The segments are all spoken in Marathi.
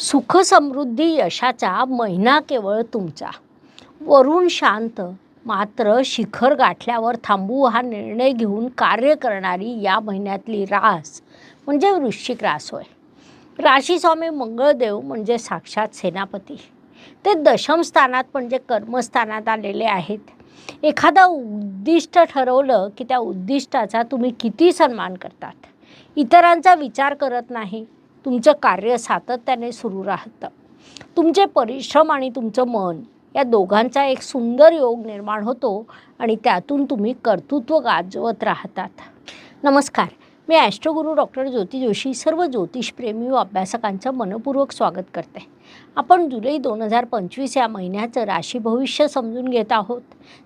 सुख समृद्धी यशाचा महिना केवळ तुमचा. वरून शांत मात्र शिखर गाठल्यावर थांबू हा निर्णय घेऊन कार्य करणारी या महिन्यातली रास म्हणजे वृश्चिक रास होय. राशीस्वामी मंगळदेव म्हणजे साक्षात सेनापती. ते दशम स्थानात म्हणजे कर्मस्थानात आलेले आहेत. एखादं उद्दिष्ट ठरवलं की त्या उद्दिष्टाचा तुम्ही किती सन्मान करतात? इतरांचा विचार करत नाही. तुमचं कार्य सातत्याने सुरू राहतं. तुमचे परिश्रम आणि तुमचं मन या दोघांचा एक सुंदर योग निर्माण होतो आणि त्यातून तुम्ही कर्तृत्व गाजवत राहतात. नमस्कार मी ॲस्ट्रोगुरू डॉक्टर ज्योती जोशी सर्व ज्योतिषप्रेमी व अभ्यासकांचं मनपूर्वक स्वागत करते. आपण जुलै दोन हजार पंचवीस या महिन्याचं राशी भविष्य समजून घेत आहोत.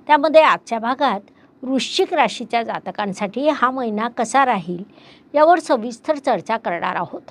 त्यामध्ये आजच्या भागात वृश्चिक राशीच्या जातकांसाठी हा महिना कसा राहील यावर सविस्तर चर्चा करणार आहोत.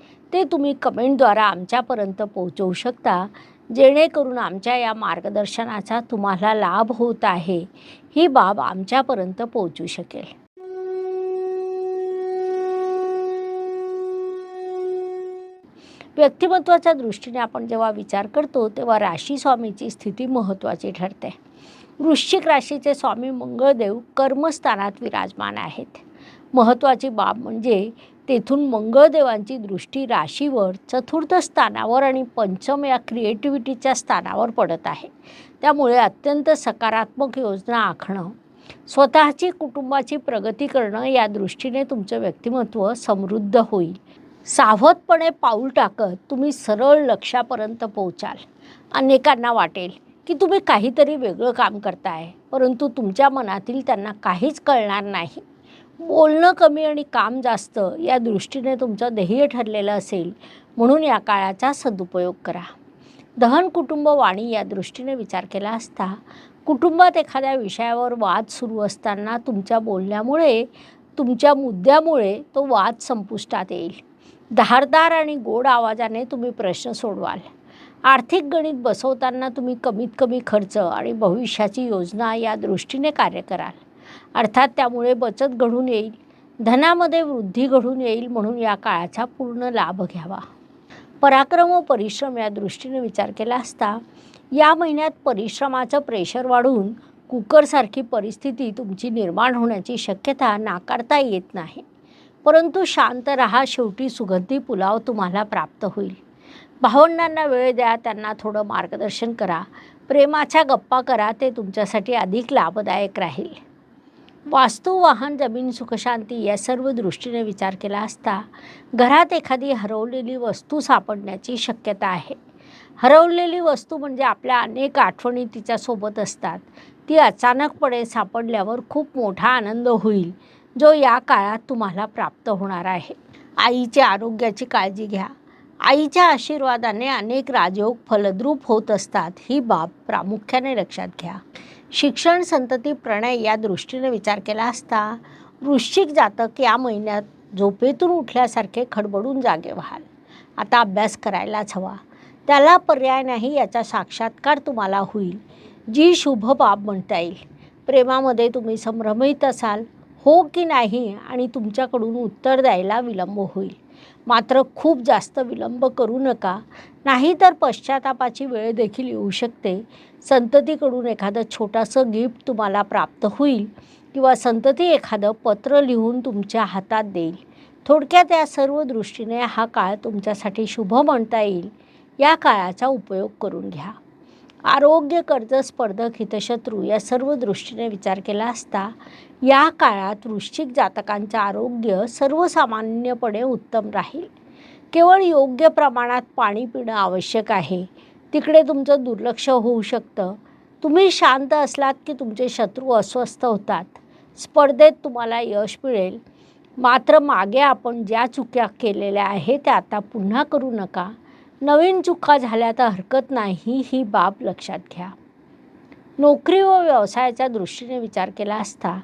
ते तुम्ही कमेंटद्वारा आमच्यापर्यंत पोहोचवू शकता. जेणेकरून आमच्या या मार्गदर्शनाचा तुम्हाला लाभ होत आहे. ही बाब आमच्यापर्यंत पोहोचू शकेल. व्यक्तिमत्वाच्या दृष्टीने आपण जेव्हा विचार करतो तेव्हा राशी स्वामीची स्थिती महत्त्वाची ठरते. वृश्चिक राशीचे स्वामी मंगळदेव कर्मस्थानात विराजमान आहेत. महत्त्वाची बाब म्हणजे तेथून मंगळदेवांची दृष्टी राशीवर चतुर्थ स्थानावर आणि पंचम या क्रिएटिव्हिटीच्या स्थानावर पडत आहे. त्यामुळे अत्यंत सकारात्मक योजना आखणं स्वतःची कुटुंबाची प्रगती करणं या दृष्टीने तुमचं व्यक्तिमत्व समृद्ध होईल. सावधपणे पाऊल टाकत तुम्ही सरळ लक्षापर्यंत पोहोचाल. अनेकांना वाटेल की तुम्ही काहीतरी वेगळं काम करताय परंतु तुमच्या मनातील त्यांना काहीच कळणार नाही. बोलणं कमी आणि काम जास्त या दृष्टीने तुमचं ध्येय ठरलेलं असेल म्हणून या काळाचा सदुपयोग करा. दहन कुटुंब वाणी या दृष्टीने विचार केला असता कुटुंबात एखाद्या विषयावर वाद सुरू असताना तुमच्या बोलण्यामुळे तुमच्या मुद्द्यामुळे तो वाद संपुष्टात येईल. धारदार आणि गोड आवाजाने तुम्ही प्रश्न सोडवाल. आर्थिक गणित बसवताना तुम्ही कमीत कमी खर्च आणि भविष्याची योजना या दृष्टीने कार्य कराल. अर्थात त्यामुळे बचत घडून येईल धनामध्ये वृद्धी घडून येईल म्हणून या काळाचा पूर्ण लाभ घ्यावा. पराक्रम व परिश्रम या दृष्टीने विचार केला असता या महिन्यात परिश्रमाचं प्रेशर वाढून कुकरसारखी परिस्थिती तुमची निर्माण होण्याची शक्यता नाकारता येत नाही. परंतु शांत रहा शेवटी सुगंधी पुलाव तुम्हाला प्राप्त होईल. भावंडांना वेळ द्या त्यांना थोडं मार्गदर्शन करा. प्रेमाच्या गप्पा करा ते तुमच्यासाठी अधिक लाभदायक राहील. वास्तू वाहन जमीन सुखशांती या सर्व दृष्टीने विचार केला असता घरात एखादी हरवलेली वस्तू सापडण्याची शक्यता आहे. हरवलेली वस्तू म्हणजे आपल्या अनेक आठवणी तिच्यासोबत असतात. ती अचानकपणे सापडल्यावर खूप मोठा आनंद होईल जो या काळात तुम्हाला प्राप्त होणार आहे. आईच्या आरोग्याची काळजी घ्या. आईच्या आशीर्वादाने अनेक राजयोग फलद्रूप होत असतात ही बाब प्रामुख्याने लक्षात घ्या. शिक्षण संतती प्रणय या दृष्टीने विचार केला असता वृश्चिक जातक या महिन्यात झोपेतून उठल्यासारखे खडबडून जागे व्हाल आता अभ्यास करायलाच हवा. त्याला पर्याय नाही याचा साक्षात्कार तुम्हाला होईल. जी शुभ बाब म्हणता येईल. प्रेमामध्ये तुम्ही संभ्रमित असाल हो की नाही आणि तुमच्याकडून उत्तर द्यायला विलंब होईल. मात्र खूप जास्त विलंब करू नका. नाहीतर पश्चातापाची वेळ देखील येऊ शकते. संततीकडून एखादं छोटंसं गिफ्ट तुम्हाला प्राप्त होईल किंवा संतती एखादं पत्र लिहून तुमच्या हातात देईल. थोडक्यात या सर्व दृष्टीने हा काळ तुमच्यासाठी शुभ म्हणता येईल. या काळाचा उपयोग करून घ्या. आरोग्य कर्ज स्पर्धक हितशत्रू या सर्व दृष्टीने विचार केला असता या काळात वृश्चिक जातकांचं आरोग्य सर्वसामान्यपणे उत्तम राहील. केवळ योग्य प्रमाणात पाणी पिणं आवश्यक आहे. तिकडे तुमचं दुर्लक्ष होऊ शकतं. तुम्ही शांत असलात की तुमचे शत्रू अस्वस्थ होतात. स्पर्धेत तुम्हाला यश मिळेल. मात्र मागे आपण ज्या चुक्या केलेल्या आहेत त्या आता पुन्हा करू नका. नवीन चुका झाल्या तर हरकत नाही ही बाब लक्षात घ्या. नोकरी व व्यवसायाच्या दृष्टीने विचार केला असता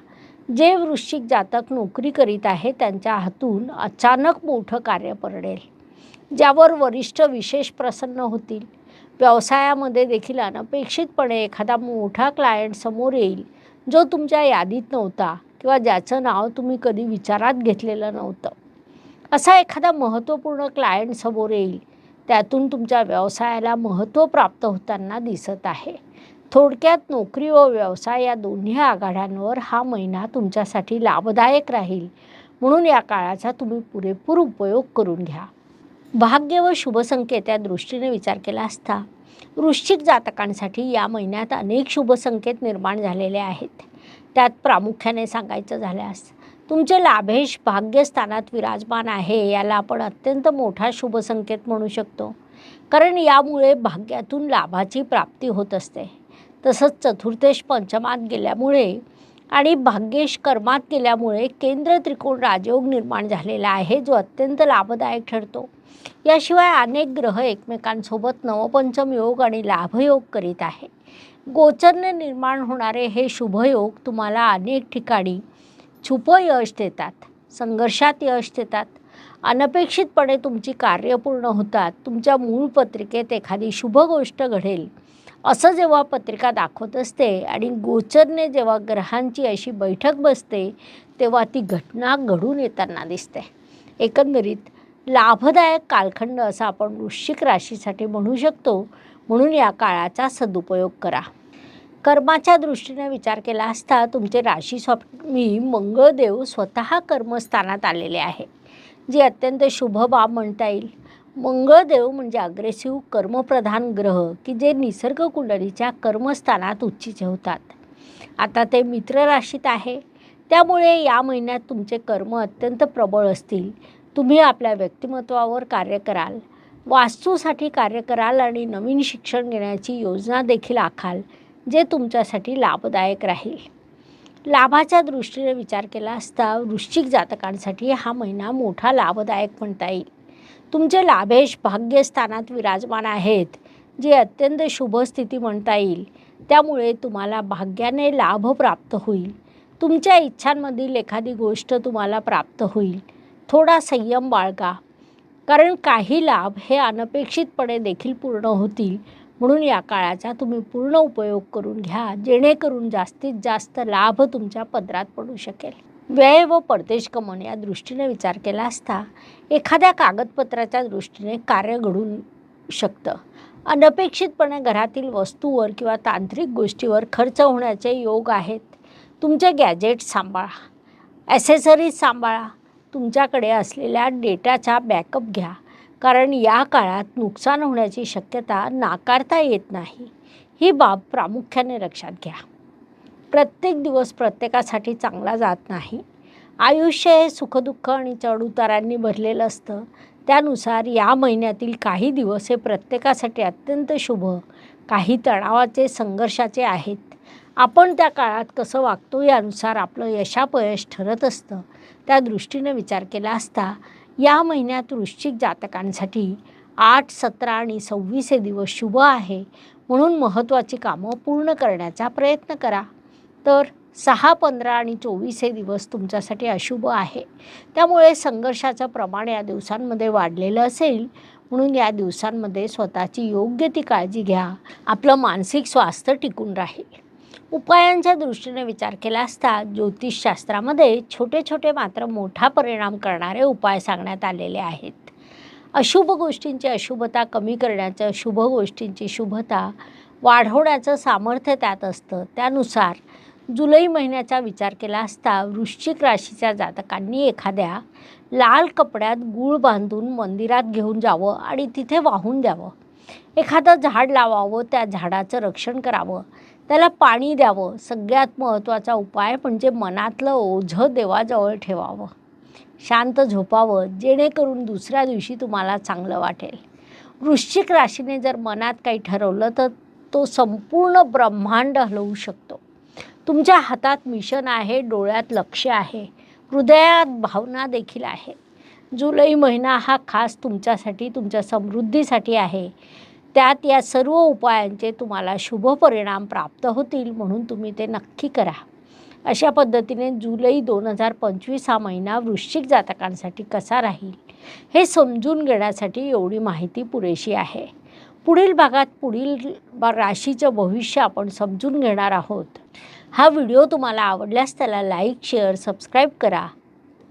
जे वृश्चिक जातक नोकरी करीत आहे त्यांच्या हातून अचानक मोठं कार्य पडेल. ज्यावर वरिष्ठ विशेष प्रसन्न होतील. व्यवसायामध्ये देखील अनपेक्षितपणे एखादा मोठा क्लायंट समोर येईल जो तुमच्या यादीत नव्हता किंवा ज्याचं नाव तुम्ही कधी विचारात घेतलेलं नव्हतं. असा एखादा महत्त्वपूर्ण क्लायंट समोर येईल त्यातून तुमच्या व्यवसायाला महत्त्व प्राप्त होताना दिसत आहे. थोडक्यात नोकरी व व्यवसाय या दोन्ही आघाड्यांवर हा महिना तुमच्यासाठी लाभदायक राहील. म्हणून या काळाचा तुम्ही पुरेपूर उपयोग करून घ्या. भाग्य व शुभसंकेत या दृष्टीने विचार केला असता वृश्चिक जातकांसाठी या महिन्यात अनेक शुभसंकेत निर्माण झालेले आहेत. त्यात प्रामुख्याने सांगायचं झाल्यास तुमचे लाभेश भाग्यस्थानात विराजमान आहे याला आपण अत्यंत मोठा शुभसंकेत म्हणू शकतो. कारण यामुळे भाग्यातून लाभाची प्राप्ती होत असते. तसंच चतुर्थेश पंचमात गेल्यामुळे आणि भाग्येश कर्मात गेल्यामुळे केंद्र त्रिकोण राजयोग निर्माण झालेला आहे जो अत्यंत लाभदायक ठरतो. याशिवाय अनेक ग्रह एकमेकांसोबत नवपंचम योग आणि लाभयोग करीत आहे. गोचरने निर्माण होणारे हे शुभयोग तुम्हाला अनेक ठिकाणी छुपं यश देतात संघर्षात यश देतात. अनपेक्षितपणे तुमची कार्य पूर्ण होतात तुमच्या मूळ पत्रिकेत एखादी शुभ गोष्ट घडेल. असं जेव्हा पत्रिका दाखवत असते आणि गोचरने जेव्हा ग्रहांची अशी बैठक बसते तेव्हा ती घटना घडून येताना दिसते. एकंदरीत लाभदायक कालखंड असा आपण वृश्चिक राशीसाठी म्हणू शकतो म्हणून या काळाचा सदुपयोग करा. कर्माच्या दृष्टीने विचार केला असता तुमचे राशी स्वामी मंगळदेव स्वतः कर्मस्थानात आलेले आहे. जे अत्यंत शुभ बाब म्हणता येईल. मंगळदेव म्हणजे अग्रेसिव्ह कर्मप्रधान ग्रह की जे निसर्ग कुंडलीच्या कर्मस्थानात उच्चीचे होतात. आता ते मित्र राशीत आहे. त्यामुळे या महिन्यात तुमचे कर्म अत्यंत प्रबळ असतील. तुम्ही आपल्या व्यक्तिमत्वावर कार्य कराल. वास्तूसाठी कार्य कराल आणि नवीन शिक्षण घेण्याची योजना देखील आखाल. जे तुमच्यासाठी लाभदायक राहील. लाभाच्या दृष्टीने विचार केला असता वृश्चिक जातकांसाठी हा महिना मोठा लाभदायक म्हणता येईल. तुमचे लाभेश भाग्यस्थानात विराजमान आहेत जे अत्यंत शुभ स्थिती म्हणता येईल. त्यामुळे तुम्हाला भाग्याने लाभ प्राप्त होईल. तुमच्या इच्छांमधील एखादी गोष्ट तुम्हाला प्राप्त होईल. थोडा संयम बाळगा. कारण काही लाभ हे अनपेक्षितपणे देखील पूर्ण होतील. म्हणून या काळाचा तुम्ही पूर्ण उपयोग करून घ्या जेणेकरून जास्तीत जास्त लाभ तुमच्या पदरात पडू शकेल. व्यय व परदेश गमन या दृष्टीने विचार केला असता एखाद्या कागदपत्राच्या दृष्टीने कार्य घडून शकतं. अनपेक्षितपणे घरातील वस्तूवर किंवा तांत्रिक गोष्टीवर खर्च होण्याचे योग आहेत. तुमचे गॅजेट्स सांभाळा. ॲसेसरीज सांभाळा. तुमच्याकडे असलेल्या डेटाचा बॅकअप घ्या. कारण या काळात नुकसान होण्याची शक्यता नाकारता येत नाही. ही बाब प्रामुख्याने लक्षात घ्या. प्रत्येक दिवस प्रत्येकासाठी चांगला जात नाही. आयुष्य हे सुखदुःख आणि चढउतारांनी भरलेलं असतं. त्यानुसार या महिन्यातील काही दिवस हे प्रत्येकासाठी अत्यंत शुभ काही तणावाचे संघर्षाचे आहेत. आपण त्या काळात कसं वागतो यानुसार आपलं यशापयश ठरत असतं. त्या दृष्टीने विचार केला असता या महिन्यात वृश्चिक जातकांसाठी आठ सतरा आणि सव्वीस हे दिवस शुभ आहे. म्हणून महत्त्वाची कामं पूर्ण करण्याचा प्रयत्न करा. तर सहा पंधरा आणि चोवीस हे दिवस तुमच्यासाठी अशुभ आहे. त्यामुळे संघर्षाचं प्रमाण या दिवसांमध्ये वाढलेलं असेल. म्हणून या दिवसांमध्ये स्वतःची योग्य ती काळजी घ्या. आपलं मानसिक स्वास्थ्य टिकून राहील. उपायांच्या दृष्टीने विचार केला असता ज्योतिषशास्त्रामध्ये छोटे छोटे मात्र मोठा परिणाम करणारे उपाय सांगण्यात आलेले आहेत. अशुभ गोष्टींची अशुभता कमी करण्याचं शुभ गोष्टींची शुभता वाढवण्याचं सामर्थ्य त्यात असतं. त्यानुसार जुलै महिन्याचा विचार केला असता वृश्चिक राशीच्या जातकांनी एखाद्या लाल कपड्यात गूळ बांधून मंदिरात घेऊन जावं आणि तिथे वाहून द्यावं. एखादं झाड लावावं त्या झाडाचं रक्षण करावं. त्याला पाणी द्यावं. सगळ्यात महत्त्वाचा उपाय म्हणजे मनातलं ओझं देवाजवळ ठेवावं. शांत झोपावं जेणेकरून दुसऱ्या दिवशी तुम्हाला चांगलं वाटेल. वृश्चिक राशीने जर मनात काही ठरवलं तर तो संपूर्ण ब्रह्मांड हलवू शकतो. तुमच्या हातात मिशन आहे डोळ्यात लक्ष आहे हृदयात भावना देखील आहे. जुलै महिना हा खास तुमच्यासाठी तुमच्या समृद्धीसाठी आहे. त्यात या सर्व उपायांचे तुम्हाला शुभ परिणाम प्राप्त होतील म्हणून तुम्ही ते नक्की करा. अशा पद्धतीने जुलै दोन हजार पंचवीस हा महिना वृश्चिक जातकांसाठी कसा राहील हे समजून घेण्यासाठी एवढी माहिती पुरेशी आहे. पुढील भागात पुढील राशीचं भविष्य आपण समजून घेणार आहोत. हा व्हिडिओ तुम्हाला आवडल्यास त्याला लाईक शेअर सबस्क्राईब करा.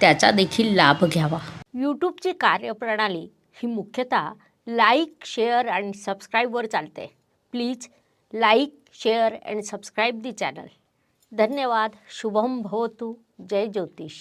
त्याचा देखील लाभ घ्यावा. यूट्यूबची कार्यप्रणाली ही मुख्यतः लाईक शेअर अँड सबस्क्राईबवर चालते. Please like share and subscribe the channel. धन्यवाद. शुभम भवतु. जय ज्योतिष.